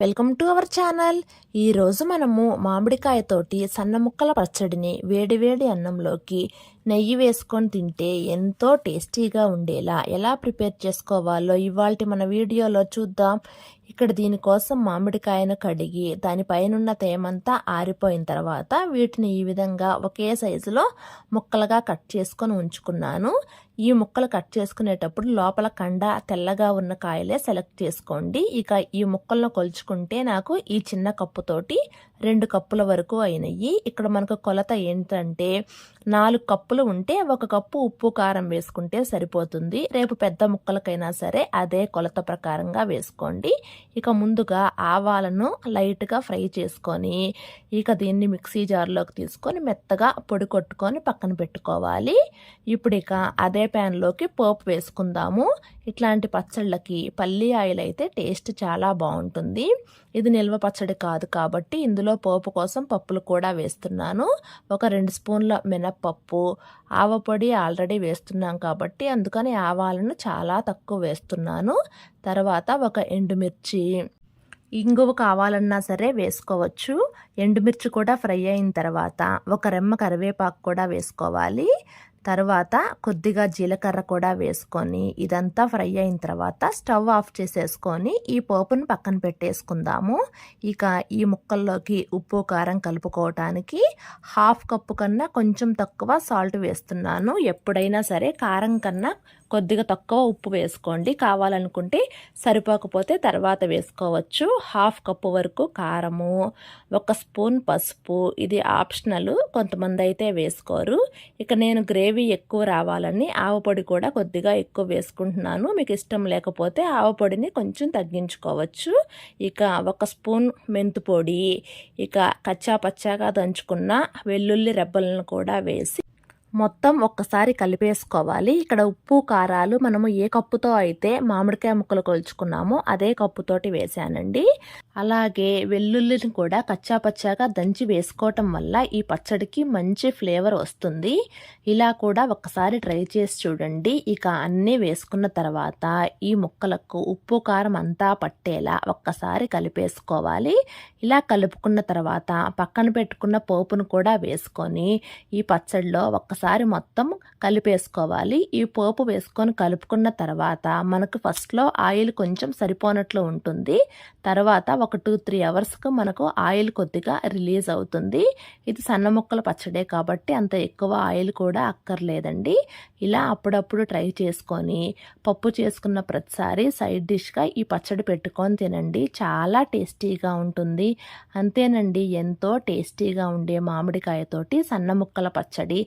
Welcome to our channel. ఈరోజు మనము మామిడికాయతోటి సన్న ముక్కల పచ్చడిని వేడివేడి అన్నంలోకి నెయ్యి వేసుకొని తింటే ఎంతో టేస్టీగా ఉండేలా ఎలా ప్రిపేర్ చేసుకోవాలో ఇవాళ మన వీడియోలో చూద్దాం. ఇక్కడ దీనికోసం మామిడికాయను కడిగి దానిపైనున్న తేమంతా ఆరిపోయిన తర్వాత వీటిని ఈ విధంగా ఒకే సైజులో ముక్కలుగా కట్ చేసుకొని ఉంచుకున్నాను. ఈ ముక్కలు కట్ చేసుకునేటప్పుడు లోపల కండ తెల్లగా ఉన్న కాయలే సెలెక్ట్ చేసుకోండి. ఇక ఈ ముక్కలను కొలుచుకుంటే నాకు ఈ చిన్న కప్పుతోటి రెండు కప్పుల వరకు అయినాయి. ఇక్కడ మనకు కొలత ఏంటంటే నాలుగు కప్పులు ఉంటే ఒక కప్పు ఉప్పు కారం వేసుకుంటే సరిపోతుంది. రేపు పెద్ద ముక్కలకైనా సరే అదే కొలత ప్రకారంగా వేసుకోండి. ఇక ముందుగా ఆవాలను లైట్గా ఫ్రై చేసుకొని ఇక దీన్ని మిక్సీ జార్లోకి తీసుకొని మెత్తగా పొడి కొట్టుకొని పక్కన పెట్టుకోవాలి. ఇప్పుడు ఇక అదే ప్యాన్లోకి పోపు వేసుకుందాము. ఇట్లాంటి పచ్చళ్ళకి పల్లి ఆయిల్ అయితే టేస్ట్ చాలా బాగుంటుంది. ఇది నిల్వ పచ్చడి కాదు కాబట్టి ఇందులో పోపు కోసం పప్పులు కూడా వేస్తున్నాను. ఒక రెండు స్పూన్ల మినప్పప్పు ఆవపొడి ఆల్రెడీ వేస్తున్నాం కాబట్టి అందుకని ఆవాలను చాలా తక్కువ వేస్తున్నాను. తర్వాత ఒక ఎండుమిర్చి ఇంగువ కావాలన్నా సరే వేసుకోవచ్చు. ఎండుమిర్చి కూడా ఫ్రై అయిన తర్వాత ఒక రెమ్మ కరివేపాకు కూడా వేసుకోవాలి. తర్వాత కొద్దిగా జీలకర్ర కూడా వేసుకొని ఇదంతా ఫ్రై అయిన తర్వాత స్టవ్ ఆఫ్ చేసేసుకొని ఈ పోపును పక్కన పెట్టేసుకుందాము. ఇక ఈ ముక్కల్లోకి ఉప్పు కారం కలుపుకోవటానికి హాఫ్ కప్పు కన్నా కొంచెం తక్కువ సాల్ట్ వేస్తున్నాను. ఎప్పుడైనా సరే కారం కన్నా కొద్దిగా తక్కువ ఉప్పు వేసుకోండి. కావాలనుకుంటే సరిపోకపోతే తర్వాత వేసుకోవచ్చు. హాఫ్ కప్పు వరకు కారము ఒక స్పూన్ పసుపు ఇది ఆప్షనల్. కొంతమంది అయితే వేసుకోరు. ఇక నేను గ్రేవీ ఎక్కువ రావాలని ఆవపొడి కూడా కొద్దిగా ఎక్కువ వేసుకుంటున్నాను. మీకు ఇష్టం లేకపోతే ఆవపొడిని కొంచెం తగ్గించుకోవచ్చు. ఇక ఒక స్పూన్ మెంతు పొడి ఇక కచ్చా పచ్చాగా దంచుకున్న వెల్లుల్లి రెబ్బలను కూడా వేసి మొత్తం ఒక్కసారి కలిపేసుకోవాలి. ఇక్కడ ఉప్పు కారాలు మనము ఏ కప్పుతో అయితే మామిడికాయ ముక్కలు కొలుచుకున్నామో అదే కప్పుతోటి వేసానండి. అలాగే వెల్లుల్లిని కూడా కచ్చా పచ్చాగా దంచి వేసుకోవటం వల్ల ఈ పచ్చడికి మంచి ఫ్లేవర్ వస్తుంది. ఇలా కూడా ఒక్కసారి ట్రై చేసి చూడండి. ఇక అన్నీ వేసుకున్న తర్వాత ఈ ముక్కలకు ఉప్పు కారం అంతా పట్టేలా ఒక్కసారి కలిపేసుకోవాలి. ఇలా కలుపుకున్న తర్వాత పక్కన పెట్టుకున్న పోపును కూడా వేసుకొని ఈ పచ్చడిలో ఒకసారి మొత్తం కలిపేసుకోవాలి. ఈ పోపు వేసుకొని కలుపుకున్న తర్వాత మనకు ఫస్ట్లో ఆయిల్ కొంచెం సరిపోనట్లు ఉంటుంది. తర్వాత ఒక టూ త్రీ అవర్స్కు మనకు ఆయిల్ కొద్దిగా రిలీజ్ అవుతుంది. ఇది సన్న ముక్కల పచ్చడే కాబట్టి అంత ఎక్కువ ఆయిల్ కూడా అక్కర్లేదండి. ఇలా అప్పుడప్పుడు ట్రై చేసుకొని పప్పు చేసుకున్న ప్రతిసారి సైడ్ డిష్గా ఈ పచ్చడి పెట్టుకొని తినండి. చాలా టేస్టీగా ఉంటుంది. అంతేనండి ఎంతో టేస్టీగా ఉండే మామిడికాయతోటి సన్న ముక్కల పచ్చడి.